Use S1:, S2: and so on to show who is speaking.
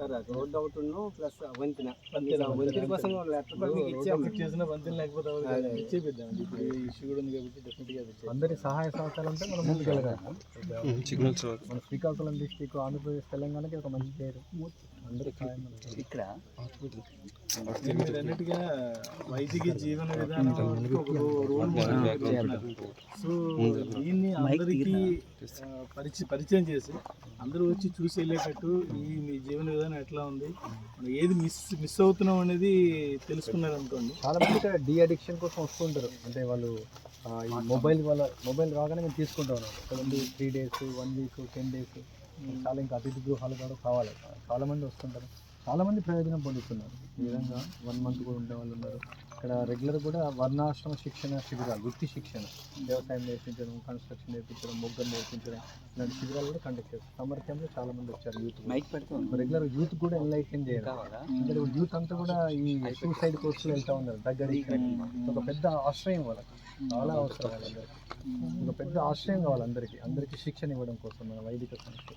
S1: Sir road out plus వంతెన. మీకు ఆ వంతెన కోసం లెటర్ కూడా మీకు ఇచ్చాము
S2: రోడ్డు చేసిన బంతులు లేకపోతే అవ్వదు కదా. ఇచ్చేపిద్దాం ఇప్పుడు ఈ ఇష్యూ కూడా ఉంది కాబట్టి డెఫినెట్గా అది ఇచ్చేద్దాం.
S3: అందరి సహాయ మనం
S4: సిగ్నల్స్
S3: మన శ్రీకాకుళం డిస్టిక్ ఆంధ్రప్రదేశ్ తెలంగాణకి ఒక మంచి పేరు. అందరి సహాయం మనకి.
S1: ఇక్కడ?
S2: వైద్య జీవన విధానం ఒక రోల్. సో దీన్ని అందరికీ పరిచయం పరిచయం చేసి అందరూ వచ్చి చూసి వెళ్ళేటట్టు ఈ మీ జీవన విధానం ఎట్లా ఉంది? మనం ఏది మిస్ మిస్ అవుతున్నాం అనేది తెలుసుకున్నారు అనుకోండి.
S3: చాలా మంది ఇక్కడ డి అడిక్షన్ కోసం వస్తుంటారు అంటే వాళ్ళు ఈ మొబైల్ వాళ్ళ మొబైల్ రాగానే మేము తీసుకుంటాం కొంతమంది three days one week ten days చాలా ఇంకా అతిథి గృహాలు కూడా కావాలి. చాలా మంది వస్తుంటారు. చాలా మంది ప్రయోజనం పొందుతున్నారు. ఈ విధంగా వన్ మంత్ కూడా ఉండే వాళ్ళు ఉన్నారు. ఇక్కడ రెగ్యులర్ కూడా వర్ణాశ్రమ శిక్షణ శిబిరాలు వృత్తి శిక్షణ వ్యవసాయం నేర్పించడం కన్స్ట్రక్షన్ నేర్పించడం మొగ్గలు నేర్పించడం ఇలాంటి శిబిరాలు కూడా కండక్ట్ చేస్తారు. సమ్మర్ క్యాంప్లో చాలా మంది వచ్చారు యూత్
S1: మైక్ పెడతాం
S3: రెగ్యులర్ యూత్ కూడా ఎన్లైటన్ చేయడం అంటే యూత్ అంతా కూడా ఈ సూసైడ్ కోర్సు వెళ్తా ఉన్నారు. దగ్గర ఒక పెద్ద ఆశ్రయం వాళ్ళకి. చాలా అవసరం వాళ్ళందరికీ. ఒక పెద్ద ఆశ్రయం కావాలి అందరికీ. అందరికీ శిక్షణ ఇవ్వడం కోసం మన వైదిక సంస్థ